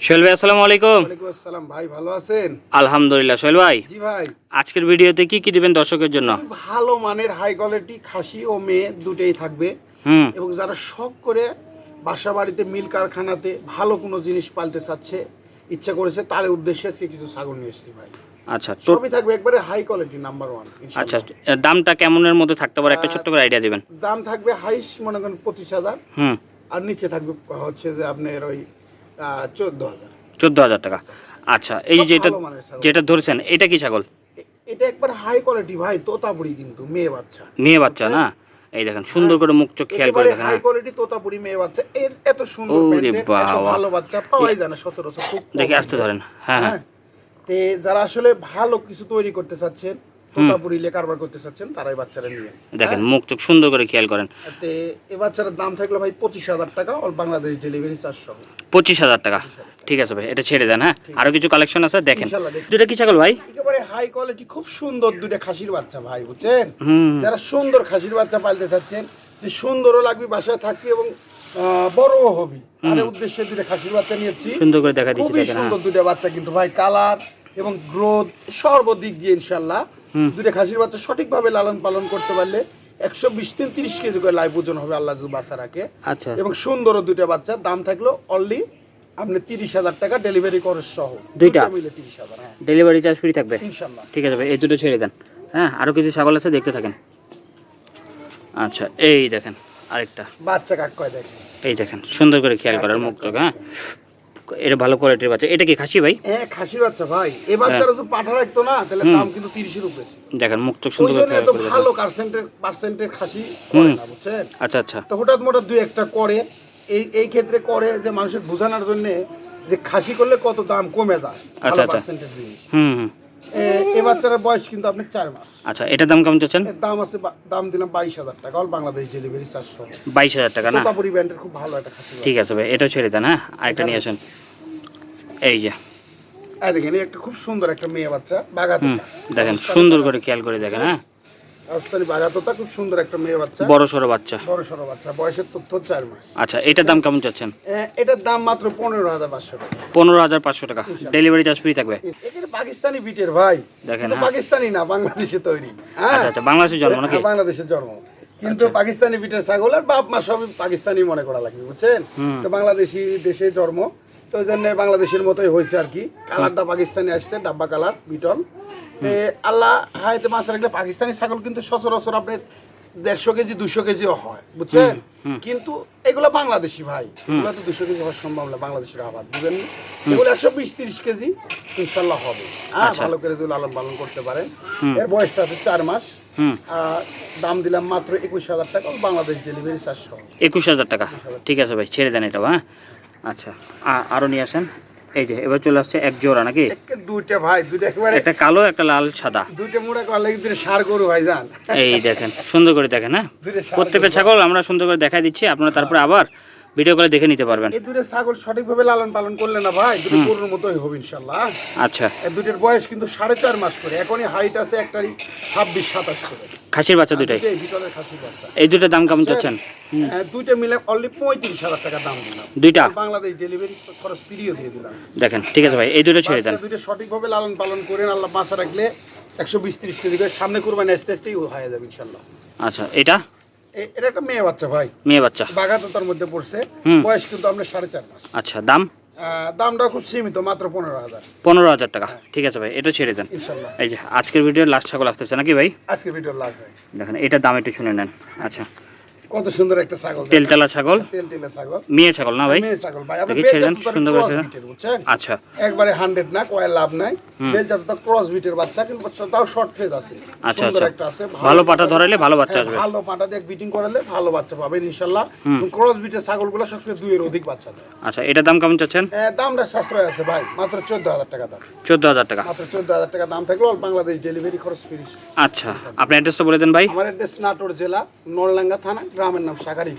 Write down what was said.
সোহেল ভাই আসসালামু আলাইকুম। আসসালাম। ভাই ভালো আছেন? আলহামদুলিল্লাহ সোহেল ভাই। জি ভাই। আজকের ভিডিওতে কি কি দিবেন দর্শকের জন্য? ভালো মানের হাই কোয়ালিটি খাসি ও মেয়ে দুটেই থাকবে। হুম। এবং যারা শখ করে বাসা বাড়িতে মিল কারখানাতে ভালো কোনো জিনিস পালতে চাচ্ছে ইচ্ছা করেছে তার উদ্দেশ্যে আজকে কিছু ছাগল নিয়ে এসেছি ভাই। আচ্ছা সবই থাকবে একবারে হাই কোয়ালিটি নাম্বার ওয়ান আচ্ছা দামটা কেমনের মধ্যে থাকতে পারে? একটা ছোট্ট করে আইডিয়া দিবেন। দাম থাকবে হাইস মনে করেন পঁচিশ হাজার। হুম। আর নিচে থাকবে হচ্ছে যে আপনার ওই চোদ্দ হাজার। চোদ্দ হাজার টাকা। আচ্ছা এই যে যেটা। যেটা ধরেছেন এটা কি ছাগল? এটা একবার হাই কোয়ালিটি ভাই তোতাপুরি কিন্তু মেয়ে বাচ্চা। মেয়ে বাচ্চা না? এই দেখেন সুন্দর করে মুখ চোখ খেয়াল করে দেখেন হাই হ্যাঁ। কোয়ালিটি তোতাপুরি মেয়ে বাচ্চা। এর এত সুন্দর প্যান্টের, এত। ভালো বাচ্চা পাওয়াই যায় না সচরাচর খুব দেখে আসতে ধরেন। হ্যাঁ হ্যাঁ। হ্যাঁ। তে যারা আসলে ভালো কিছু তৈরি করতে চাচ্ছেন তোতাপুরি লে কারবার করতে চাচ্ছেন তারাই বাচ্চারা নিয়ে। দেখেন মুখ চোখ সুন্দর করে খেয়াল করেন। তে এ দাম থাকল ভাই পঁচিশ হাজার টাকা অল বাংলাদেশ ডেলিভারি চার্জ সহ। পঁচিশ হাজার টাকা। ঠিক আছে ভাই এটা ছেড়ে দেন হ্যাঁ? আরও কিছু কালেকশন আছে? দেখেন। দুটা কি ছাগল ভাই? একেবারে হাই কোয়ালিটি খুব সুন্দর দুটো খাসির বাচ্চা ভাই বুঝছেন? যারা সুন্দর খাসির বাচ্চা পালতে চাচ্ছেন যে সুন্দরও লাগবে বাসায় থাকবি এবং বড়ও হবি। তার উদ্দেশ্যে দুটো খাসির বাচ্চা নিয়েছি। সুন্দর করে দেখা দিচ্ছি দেখেন হ্যাঁ। সুন্দর দুটো বাচ্চা কিন্তু ভাই কালার এবং গ্রোথ সর্বদিক দিয়ে ইনশাল্লাহ দুটো খাসির বাচ্চা সঠিকভাবে লালন পালন করতে পারলে একশো বিশ তিন তিরিশ কেজি করে লাইভ ওজন হবে আল্লাহ বাচ্চা রাখে। আচ্ছা। এবং সুন্দরও দুটো বাচ্চা দাম থাকল অনলি আপনি তিরিশ হাজার টাকা ডেলিভারি খরচ সহ। দুইটা? মিলে তিরিশ হাজার হ্যাঁ। ডেলিভারি চার্জ ফ্রি থাকবে? ইনশাল্লাহ ঠিক আছে ভাই এই দুটো ছেড়ে দেন। হ্যাঁ আরও কিছু ছাগল আছে দেখতে থাকেন। আচ্ছা এই দেখেন আরেকটা। বাচ্চা কাক কয় দেখেন? এই দেখেন সুন্দর করে খেয়াল করার মুখ চোখ হ্যাঁ। এটা ভালো কোয়ালিটির বাচ্চা। এটা কি খাসি ভাই? হ্যাঁ খাসি বাচ্চা ভাই। এ বাচ্চারা যদি পাঠা রাখতো না তাহলে দাম কিন্তু তিরিশের উপরে দেখেন মুখ চোখ সুন্দর করে এত ভালো পার্সেন্টের পার্সেন্টের খাসি করে না বুঝছেন? আচ্ছা আচ্ছা। তো হঠাৎ মোটা দুই একটা করে। এই এই ক্ষেত্রে করে যে মানুষের বোঝানোর জন্য যে খাসি করলে কত দাম কমে যায় আচ্ছা, আচ্ছা। হুম হুম। এ- বাচ্চার বয়স কিন্তু আপনি চার মাস। আচ্ছা এটার দাম কেমন চাচ্ছেন? এর দাম আছে দাম দিলাম বাইশ হাজার টাকা অল বাংলাদেশ ডেলিভারি চারশো। বাইশ হাজার টাকা না? তোতাপুরি ব্যান্ডের খুব ভালো একটা খাসি ঠিক আছে ভাই এটাও ছেড়ে দেন হ্যাঁ? আরেকটা নিয়ে আসেন। এই যে। দেখেন একটা খুব সুন্দর একটা মেয়ে বাচ্চা বাগাতে দেখেন সুন্দর করে খেয়াল করে দেখেন হ্যাঁ? রাজস্থানী খুব সুন্দর একটা মেয়ে বাচ্চা। বড় সড়ো বাচ্চা। বড় সড়ো বাচ্চা। বয়সের তথ্য চার মাস। আচ্ছা এটার দাম কেমন চাচ্ছেন? এটার দাম মাত্র পনেরো হাজার পাঁচশো টাকা। পনেরো হাজার পাঁচশো টাকা। ডেলিভারি চার্জ ফ্রি থাকবে? পাকিস্তানি বিটের ভাই। দেখেন, হ্যাঁ। পাকিস্তানি না বাংলাদেশে তৈরি। হ্যাঁ? আচ্ছা আচ্ছা বাংলাদেশের জন্ম নাকি? হ্যাঁ, বাংলাদেশের জন্ম। কিন্তু পাকিস্তানি বিটের ছাগল আর বাপ মা সবই পাকিস্তানি মনে করা লাগবে বুঝছেন? তো বাংলাদেশি দেশে জন্ম। তো ওই জন্য বাংলাদেশের মতোই হয়েছে আর কি। কালারটা পাকিস্তানি আসছে ডাব্বা কালার বিটল আল্লাহ হায়তে মাছ রাখলে পাকিস্তানি ছাগল কিন্তু সচরাচর আপনার দেড়শো কেজি দুশো কেজিও হয় বুঝছেন? কিন্তু এগুলো বাংলাদেশি ভাই এগুলো তো দুশো কেজি হওয়ার সম্ভব না বাংলাদেশের আবাদ বুঝলেন এগুলো একশো বিশ তিরিশ কেজি ইনশাল্লাহ হবে। হ্যাঁ। ভালো করে যদি লালন পালন করতে পারেন। এর বয়সটা আছে চার মাস। দাম দিলাম মাত্র একুশ হাজার টাকা বাংলাদেশ ডেলিভারি চারশো একুশ হাজার টাকা। ঠিক আছে ভাই ছেড়ে দেন এটা হ্যাঁ? আচ্ছা আরও নিয়ে আসেন। এই যে এবার চলে আসছে এক জোড়া নাকি? দুইটা ভাই দুইটা একেবারে একটা কালো একটা লাল সাদা। দুইটা মুড়া করা লাগে দুইটা সার গরু ভাই যান এই দেখেন সুন্দর করে দেখেন হ্যাঁ? প্রত্যেকটা ছাগল আমরা সুন্দর করে দেখাই দিচ্ছি আপনারা তারপরে আবার ভিডিও করে দেখে নিতে পারবেন। এই দুইটা ছাগল সঠিকভাবে লালন পালন করলে না ভাই দুটো গরুর মতোই হবে ইনশাল্লাহ আচ্ছা। এই দুইটার বয়স কিন্তু সাড়ে চার মাস করে এখনই হাইট আছে একটারই ছাব্বিশ সাতাশ করে। খাসির বাচ্চা দুটাই এই দুটোর দাম কেমন চাচ্ছেন? হ্যাঁ, দুইটা মিলে অনলি পঁয়ত্রিশ হাজার টাকা দাম দিলাম। দুইটা? বাংলাদেশ ডেলিভারি খরচ ফ্রিও দিয়ে দিলাম। দেখেন ঠিক আছে ভাই এই দুটো ছেড়ে দেন। দুইটা সঠিকভাবে লালন পালন করেন আল্লাহ বাঁচা রাখলে একশো বিশ ত্রিশ কেজি করে সামনে কুরবানি আস্তে আস্তেই হয়ে যাবে ইনশাল্লাহ আচ্ছা এটা? এটা একটা মেয়ে বাচ্চা ভাই। মেয়ে বাচ্চা। বাগাততার মধ্যে পড়ছে। বয়স কিন্তু আমরা সাড়ে চার মাস। আচ্ছা দাম? দামটা খুব সীমিত মাত্র পনেরো হাজার। পনেরো হাজার টাকা। ঠিক আছে ভাই এটা ছেড়ে দেন। এই যে আজকের ভিডিওর লাস্ট ছাগল আসতেছে নাকি ভাই? আজকের ভিডিও লাভ ভাই। দেখেন এটার দাম একটু শুনে নেন। আচ্ছা। কত সুন্দর একটা ছাগল তেলচালা ছাগল? তেল তেলে ছাগল। মেয়ে ছাগল না ভাই? মেয়ে ছাগল ভাই। আপনি দেখি বেল ছেড়ে দেন, জাতটার সুন্দর করে বুঝছেন? আচ্ছা। একবারে হান্ড্রেড না কয়ের লাভ নাই। বেল জাতটা ক্রস বিটের বাচ্চা কিন্তু তাও শর্ট ফেজ আছে। আচ্ছা সুন্দর আচ্ছা। একটা আছে ভালো পাটা ধরাইলে ভালো বাচ্চা হ্যাঁ, আসবে। ভালো পাটা দিয়ে বিটিং করালে ভালো বাচ্চা পাবেন ইনশাল্লাহ। ক্রস বিটের ছাগলগুলো সবসময় দুইয়ের অধিক বাচ্চা দেয়। আচ্ছা এটার দাম কেমন চাচ্ছেন? দামটা সাশ্রয় আছে ভাই মাত্র চোদ্দ হাজার টাকা দাম। চোদ্দ হাজার টাকা। মাত্র চোদ্দ হাজার টাকা দাম থাকল বাংলাদেশ ডেলিভারি খরচ ফিরিস আচ্ছা আপনি অ্যাড্রেসটা বলে দেন ভাই। আমার অ্যাড্রেস নাটোর জেলা নলডাঙ্গা থানা গ্রামের নাম সাগারি।